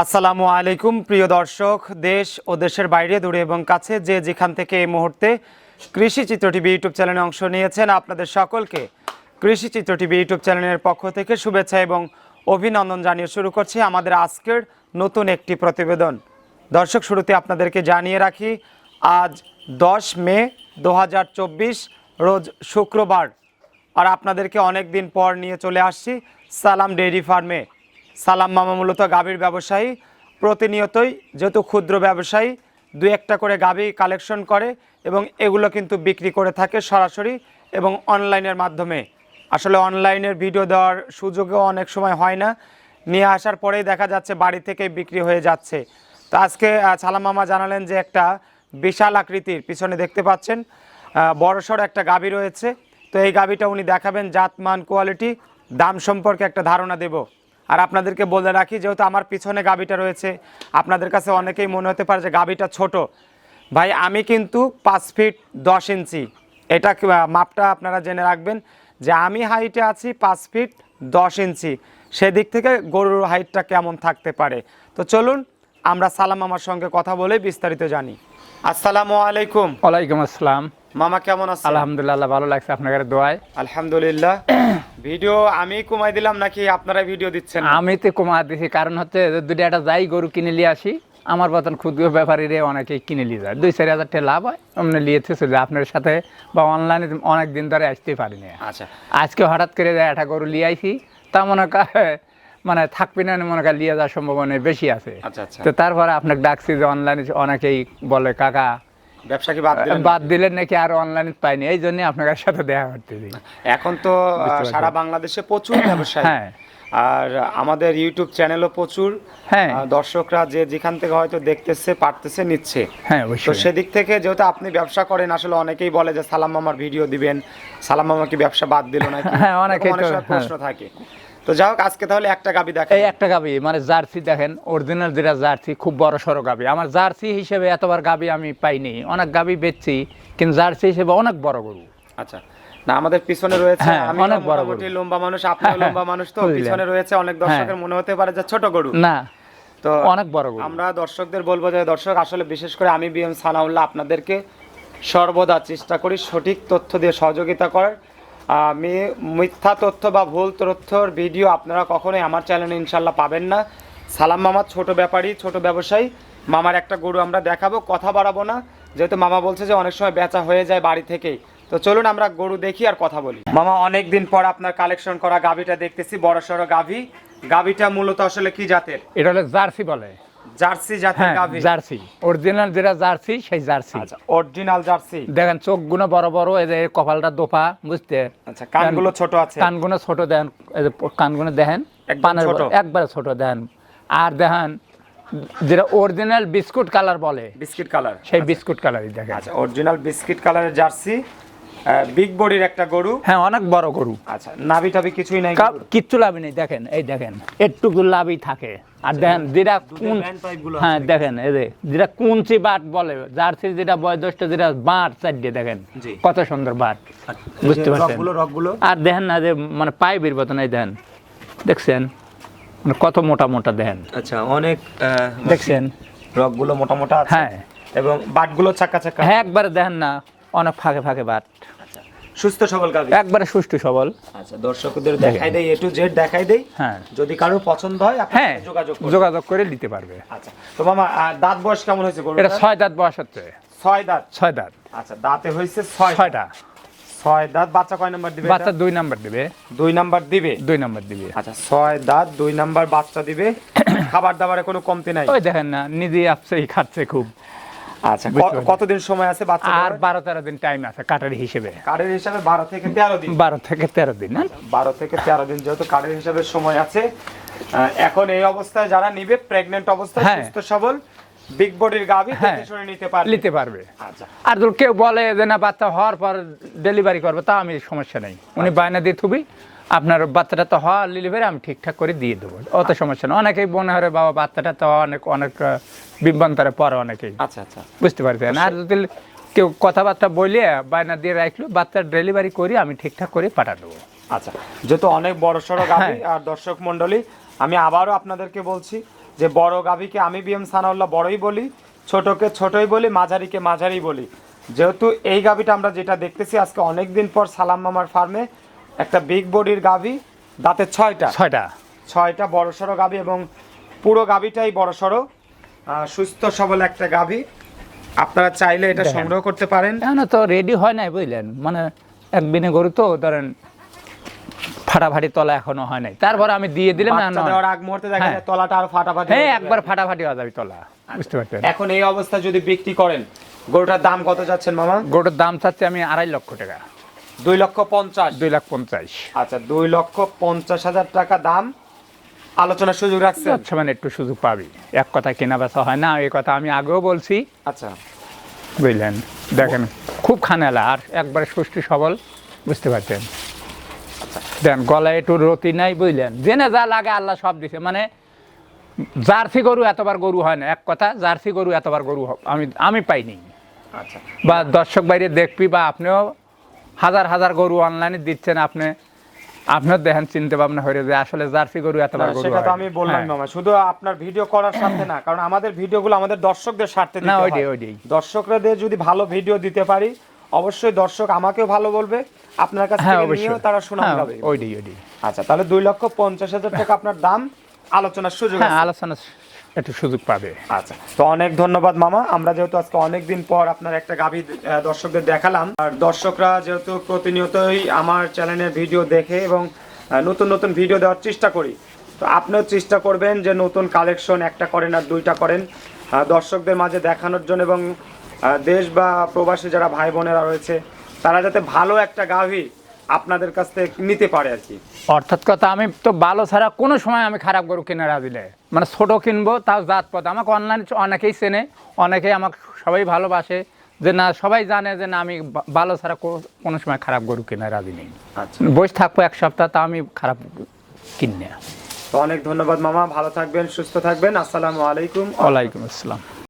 আসসালামু আলাইকুম, প্রিয় দর্শক। দেশ ও দেশের বাইরে, দূরে এবং কাছে যে যেখান থেকে এই মুহূর্তে কৃষি চিত্র টিভি ইউটিউব চ্যানেলে অংশ নিয়েছেন, আপনাদের সকলকে কৃষি চিত্র টিভি ইউটিউব চ্যানেলের পক্ষ থেকে শুভেচ্ছা এবং অভিনন্দন জানিয়ে শুরু করছি আমাদের আজকের নতুন একটি প্রতিবেদন। দর্শক, শুরুতে আপনাদেরকে জানিয়ে রাখি, আজ দশ মে দু হাজার চব্বিশ, রোজ শুক্রবার। আর আপনাদেরকে অনেক দিন পর নিয়ে চলে আসছি সালাম ডেইরি ফার্মে। সালাম মামা মূলত গাভীর ব্যবসায়ী। প্রতিনিয়তই যেহেতু ক্ষুদ্র ব্যবসায়ী দু একটা করে গাভী কালেকশন করে এবং এগুলো কিন্তু বিক্রি করে থাকে সরাসরি এবং অনলাইনের মাধ্যমে। আসলে অনলাইনের ভিডিও দেওয়ার সুযোগও অনেক সময় হয় না। নিয়ে আসার পরেই দেখা যাচ্ছে বাড়ি থেকেই বিক্রি হয়ে যাচ্ছে। তো আজকে সালাম মামা জানালেন যে একটা বিশাল আকৃতির, পিছনে দেখতে পাচ্ছেন বড়সড় একটা গাভী রয়েছে। তো এই গাভীটা উনি দেখাবেন জাত, মান কোয়ালিটি দাম সম্পর্কে একটা ধারণা দেব। আর আপনাদেরকে বলে রাখি যেহেতু আমার পিছনে গাভীটা রয়েছে আপনাদের কাছে অনেকেই মনে হতে পারে যে গাভীটা ছোট। ভাই আমি কিন্তু পাঁচ ফিট দশ ইঞ্চি। এটা মাপটা আপনারা জেনে রাখবেন যে আমি হাইটে আছি পাঁচ ফিট দশ ইঞ্চি। সেদিক থেকে গরুর হাইটটা কেমন থাকতে পারে? তো চলুন আমরা সালাম আমার সঙ্গে কথা বলে বিস্তারিত জানি। আসসালামু আলাইকুম। ওয়ালাইকুম আসসালাম। মামা কেমন আছেন? আলহামদুলিল্লাহ ভালো লাগছে আপনাদের দোয়ায়। আলহামদুলিল্লাহ। ভিডিও আমি কমাই দিলাম নাকি আপনারা ভিডিও দিচ্ছেন? আমি তো কমা দিছি কারণ হচ্ছে দুটো একটা যাই গরু কিনে নিয়ে আসি আমার মতন ক্ষুদ্র ব্যাপারীরে অনেকেই কিনে নিয়ে যায়। দুই চারি হাজার টাকা লাভ হয় অমনি নিয়েছে চলে আপনার সাথে বা অনলাইনে অনেক দিন ধরে আসতে পারিনি আচ্ছা। আজকে হঠাৎ করে যায় একটা গরু নিয়ে আইছি তা মনে কর মানে থাকবি না মনে কর নিয়ে যাওয়ার সম্ভাবনা বেশি আছে। আচ্ছা আচ্ছা। তো তারপরে আপনাকে ডাকছি যে অনলাইনে অনেকেই বলে কাকা ব্যবসা কি বাদ দিলেন বাদ দিলেন নাকি আর অনলাইনে পাইনি? এই জন্য আপনার সাথে দেখা করতেছি এখন তো সারা বাংলাদেশে প্রচুর ব্যবসায়ী। হ্যাঁ। আর আমাদের ইউটিউব চ্যানেলও প্রচুর। হ্যাঁ। দর্শকরা যে যেখান থেকে হয়তো দেখতেছে পারতেছে নিচ্ছে। হ্যাঁ তো সেদিক থেকে যেহেতু আপনি ব্যবসা করেন আসলে অনেকেই বলে যে সালাম মামার ভিডিও দিবেন। সালাম মামা কি ব্যবসা বাদ দিল না হ্যাঁ, অনেক প্রশ্ন থাকে। তো যাই হোক আজকে তাহলে একটা গাবি দেখা এই একটা গাবি মানে জার্সি দেখেন অরিজিনাল যেটা জার্সি খুব বড় সড়ো গাবি। আমার জার্সি হিসেবে এতবার গাবি আমি পাইনি। অনেক গাবি বেচছি কিন্তু জার্সি হিসেবে অনেক বড় গরু। আচ্ছা না আমাদের পিছনে রয়েছে হ্যাঁ, আমি অনেক বড় গরু। লম্বা মানুষ আপনিও লম্বা মানুষ তো পিছনে রয়েছে অনেক দর্শকের মনে হতে পারে যে ছোট গরু। না তো অনেক বড় গরু। আমরা দর্শকদের বলব যে দর্শক আসলে বিশেষ করে আমি বিএম সানাউল্লাহ আপনাদেরকে সর্বদা চেষ্টা করি সঠিক তথ্য দিয়ে সহযোগিতা করার। আমি মিথ্যা তথ্য বা ভুল তথ্যর ভিডিও আপনারা কখনোই আমার চ্যানেলে ইনশাল্লাহ পাবেন না। সালাম মামার ছোট ব্যাপারী, ছোট ব্যবসায়ী। মামার একটা গরু আমরা দেখাবো, কথা বাড়াবো না। যেহেতু মামা বলছে যে অনেক সময় বেচা হয়ে যায় বাড়ি থেকেই। তো চলুন আমরা গরু দেখি আর কথা বলি। মামা অনেক দিন পর আপনার কালেকশন করা গাভিটা দেখতেছি বড় সড়ো গাভি। গাভিটা মূলত আসলে কি জাতের? এটা হলো জার্সি বলে। জার্সি জাতের হ্যাঁ গাভি। জার্সি। অরিজিনাল যেটা জার্সি সেই জার্সি। আচ্ছা অরিজিনাল জার্সি। দেখেন চোখগুলো বড় বড় এই যে কপালটা দোপা বুঝতে? আচ্ছা কানগুলো ছোট আছে। কানগুলো ছোট এই যে কানগুলো দেখেন পানের। একবারে ছোট দেন। আর দেখেন যেটা অরিজিনাল বিস্কুট কালার বলে বিস্কিট কালার। সেই বিস্কুট কালারই দেখেন। আচ্ছা অরিজিনাল বিস্কিট কালারের জার্সি। বিগ বডির একটা গরু? হ্যাঁ অনেক বড় গরু। আচ্ছা নাভি টাভি কিছুই নাই কিচ্ছু লাভই নেই দেখেন এই দেখেন একটুকু লাভই থাকে। আর দেখেন যেটা কোন হ্যাঁ দেখেন এই যে যেটা কুঞ্চি বাট বলে জার্সির যেটা বয়োজ্যেষ্ঠ যেটা বাট চারটে দেখেন কত সুন্দর বাট। বুঝতে পারছেন? আর দেখেন না যে মানে পাইপের মতন এই দেখেন দেখছেন? মানে কত মোটা মোটা দেখেন। আচ্ছা অনেক দেখছেন? রকগুলো মোটা মোটা হ্যাঁ। এবং বাটগুলো চাকা চাকা হ্যাঁ একবারে দেখেন না। অনেক ফাঁকে ফাঁকে বাট সুস্থ সবল গাভি। একবারে সুষ্ঠু সবল। আচ্ছা দর্শকদের দেখাই দেই এ টু জেড দেখাই দেই। হ্যাঁ। যদি কারোর পছন্দ হয় আপনার হ্যাঁ যোগাযোগ যোগাযোগ করে নিতে পারবে। আচ্ছা তো মামা দাঁত বয়স কেমন হয়েছে গরুটার? এটা ছয় দাঁত বয়স হচ্ছে। ছয় দাঁত? ছয় দাঁত। আচ্ছা দাঁতে হয়েছে ছয় ছয়টা। ছয় দাঁত বাচ্চা কয় নাম্বার দিবে বাচ্চা দুই নাম্বার দিবে। দুই নাম্বার দিবে? দুই নাম্বার দিবে। আচ্ছা ছয় দাঁত দুই নাম্বার বাচ্চা দিবে। খাবার দাবারে কোনো কমতি নাই? ওই দেখেন না নিজে আপসেই খাচ্ছে খুব। আচ্ছা। কতদিন সময় আছে বাচ্চা আর বারো তেরো দিন টাইম আছে কাটারি হিসেবে। কার্ডের হিসাবে বারো থেকে তেরো দিন। বারো থেকে তেরো দিন হ্যাঁ? বারো থেকে তেরো দিন যেহেতু কার্ডের হিসাবে সময় আছে এখন এই অবস্থায় যারা নিবে প্রেগনেন্ট অবস্থায় হ্যাঁ। সুস্থ সবল বিগ বডির গাভি হ্যাঁ। শুনে নিতে পারবে। নিতে পারবে। আচ্ছা। আর ধর কেউ বলে যে না বাচ্চা হওয়ার পর ডেলিভারি করবে তা আমি সমস্যা নেই। উনি বায়না দিয়ে থুবি। আপনার বাচ্চাটা তো হওয়ার ডেলিভারি আমি ঠিকঠাক করে দিয়ে দেবো। অত সমস্যা না অনেকেই মনে হয় বাবা বাচ্চাটা তো অনেক অনেক বিভ্রান্তরে পরে অনেকেই। আচ্ছা আচ্ছা। বুঝতে পারছেন? আর যদি কেউ কথাবার্তা বলে বায়না দিয়ে রাখল বাচ্চার ডেলিভারি করি আমি ঠিকঠাক করে পাঠা দেবো। আচ্ছা যেহেতু অনেক বড় সড়ো গাভি হ্যাঁ। আর দর্শক মন্ডলী আমি আবারও আপনাদেরকে বলছি যে বড় গাভীকে আমি বিএম সানাউল্লাহ বড়ই বলি ছোটকে ছোটই বলি মাঝারিকে মাঝারি বলি। যেহেতু এই গাভীটা আমরা যেটা দেখতেছি আজকে অনেক দিন পর সালাম মামার ফার্মে একটা বিগ বডির গাভী দাঁতের ছয়টা। ছয়টা। ছয়টা বড় সড়ো গাভী এবং পুরো গাভীটাই বড় সড়ো। সুস্থ সবল একটা গাভী। আপনারা চাইলে এটা সংগ্রহ করতে পারেন। এখন তো রেডি হয় নাই বুঝলেন? মানে একদিনে গরু তো ধরেন ফাটাফাটি তলা এখনও হয় নাই। তারপর আমি দিয়ে দিলাম না, না। দেওয়ার আগ মুহূর্তে দেখা হ্যাঁ। যায় তলাটা আর ফাটাফাটি হ্যাঁ একবার ফাটাফাটি হয়ে যাবে তলা। বুঝতে পারছেন? এখন এই অবস্থা যদি বিক্রি করেন গরুটার দাম কত যাচ্ছেন মামা? গরুর দাম চাচ্ছে আমি আড়াই লক্ষ টাকা। দুই লক্ষ পঞ্চাশ। দুই লাখ পঞ্চাশ। আচ্ছা দুই লক্ষ পঞ্চাশ হাজার টাকা দাম। আলোচনার সুযোগ রাখছেন? আচ্ছা মানে একটু সুযোগ পাবি। এক কথা কেনা বেচা হয় না এই কথা আমি আগেও বলছি। আচ্ছা। বুঝলেন? দেখেন খুব খানেলা আর একবারে সুষ্ঠু সবল বুঝতে পারছেন? দেন গলায় একটু রতি নাই বুঝলেন? জেনে যা লাগে আল্লাহ সব দিছে মানে জার্সি গরু এতবার গরু হয় না এক কথা জার্সি গরু এতবার গরু আমি আমি পাইনি। আচ্ছা। বা দর্শক বাইরে দেখবি বা আপনিও হাজার হাজার গরু অনলাইনে দিচ্ছেন আপনি আপনিও দেখেন চিনতে ভাবনা হয়ে যে আসলে জার্সি গরু না, এতবার গরু সেটা তো আমি বললাম হ্যাঁ। মামা শুধু আপনার ভিডিও করার সাথে না কারণ আমাদের ভিডিওগুলো আমাদের দর্শকদের স্বার্থে দিতে হয়। ওইটাই। দর্শকদের যদি ভালো ভিডিও দিতে পারি অবশ্যই দর্শক আমাকেও ভালো বলবে আপনার কাছ হ্যাঁ থেকে নিয়েও তারা শোনা হ্যাঁ, গাবে ওইটাই ওইটাই আচ্ছা তাহলে দুই লক্ষ পঞ্চাশ হাজার টাকা আপনার দাম আলোচনার সুযোগ আছে আলোচনা একটু সুযোগ পাবে। আচ্ছা তো অনেক ধন্যবাদ মামা। আমরা যেহেতু আজকে অনেক দিন পর আপনার একটা গাভী দর্শকদের দেখালাম, আর দর্শকরা যেহেতু প্রতিনিয়তই আমার চ্যানেলের ভিডিও দেখে এবং নতুন নতুন ভিডিও দেওয়ার চেষ্টা করি, তো আপনিও চেষ্টা করবেন যে নতুন কালেকশন একটা করেন আর দুইটা করেন দর্শকদের মাঝে দেখানোর জন্য এবং দেশ বা প্রবাসী যারা ভাই বোনেরা রয়েছে, তারা যাতে ভালো একটা গাভী আপনাদের কাছ থেকে নিতে পারে আর কি। অর্থাৎ কথা আমি তো ভালো ছাড়া কোনো সময় আমি খারাপ গরু কিনে রাজি নেই মানে ছোট কিনবো তাও জাত পথ আমাকে অনলাইন অনেকেই চেনে অনেকেই আমাকে সবাই ভালোবাসে যে না সবাই জানে যে না আমি ভালো ছাড়া কোনো সময় খারাপ গরু কিনে রাজি নেই। আচ্ছা। বসে থাকব এক সপ্তাহ তা আমি খারাপ কিনে তো অনেক ধন্যবাদ মামা ভালো থাকবেন সুস্থ থাকবেন আসসালামু আলাইকুম। ওয়ালাইকুম আসসালাম।